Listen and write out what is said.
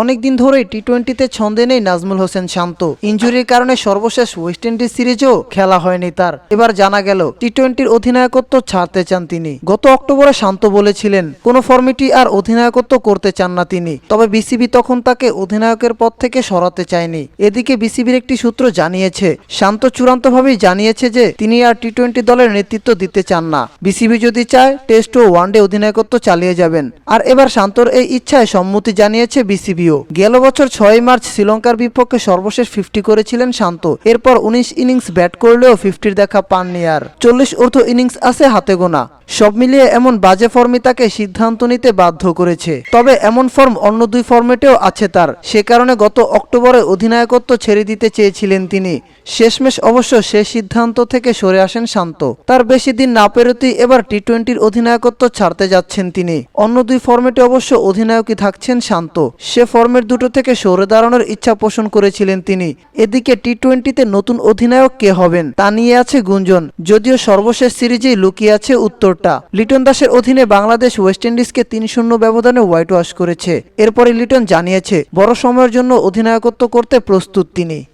অনেকদিন ধরেই টি টোয়েন্টিতে ছন্দে নেই নাজমুল হোসেন শান্ত। ইঞ্জুরির কারণে সর্বশেষ ওয়েস্ট ইন্ডিজ সিরিজেও খেলা হয়নি তার। এবার জানা গেল টি টোয়েন্টির অধিনায়কত্ব ছাড়তে চান তিনি। গত অক্টোবরে শান্ত বলেছিলেন, কোনো ফর্মেটই আর অধিনায়কত্ব করতে চান না তিনি। তবে বিসিবি তখন তাকে অধিনায়কের পদ থেকে সরাতে চায়নি। এদিকে বিসিবির একটি সূত্র জানিয়েছে, শান্ত চূড়ান্তভাবেই জানিয়েছে যে তিনি আর টি টোয়েন্টি দলের নেতৃত্ব দিতে চান না। বিসিবি যদি চায় টেস্ট ও ওয়ানডে অধিনায়কত্ব চালিয়ে যাবেন। আর এবার শান্তর এই ইচ্ছায় সম্মতি জানিয়েছে বিসিবিও গেল বছর ছয় মার্চ শ্রীলঙ্কার বিপক্ষে সর্বশেষ ফিফটি করেছিলেন শান্ত। এরপর উনিশ ইনিংস ব্যাট করলেও ফিফটির দেখা পাননি আর। চল্লিশ অর্ধ ইনিংস আছে হাতে গোনা। সব মিলিয়ে এমন বাজে ফর্মই তাকে সিদ্ধান্ত নিতে বাধ্য করেছে। তবে এমন ফর্ম অন্য দুই ফর্মেটেও আছে তার। সে কারণে গত অক্টোবরে অধিনায়কত্ব ছেড়ে দিতে চেয়েছিলেন তিনি। শেষমেশ অবশ্য সে সিদ্ধান্ত থেকে সরে আসেন শান্ত। তার বেশি দিন না পেরোতেই এবার টি টোয়েন্টির অধিনায়কত্ব ছাড়তে যাচ্ছেন তিনি। অন্য দুই ফর্মেটে অবশ্য অধিনায়কই থাকছেন শান্ত। সে ফর্মের দুটো থেকে সরে দাঁড়ানোর ইচ্ছা পোষণ করেছিলেন তিনি। এদিকে টি টোয়েন্টিতে নতুন অধিনায়ক কে হবেন তা নিয়ে আছে গুঞ্জন, যদিও সর্বশেষ সিরিজেই লুকিয়ে আছে উত্তরটা। লিটন দাসের অধীনে বাংলাদেশ ওয়েস্ট ইন্ডিজকে তিন শূন্য ব্যবধানে হোয়াইট ওয়াশ করেছে। এরপরে লিটন জানিয়েছে, বড় সময়ের জন্য অধিনায়কত্ব করতে প্রস্তুত তিনি।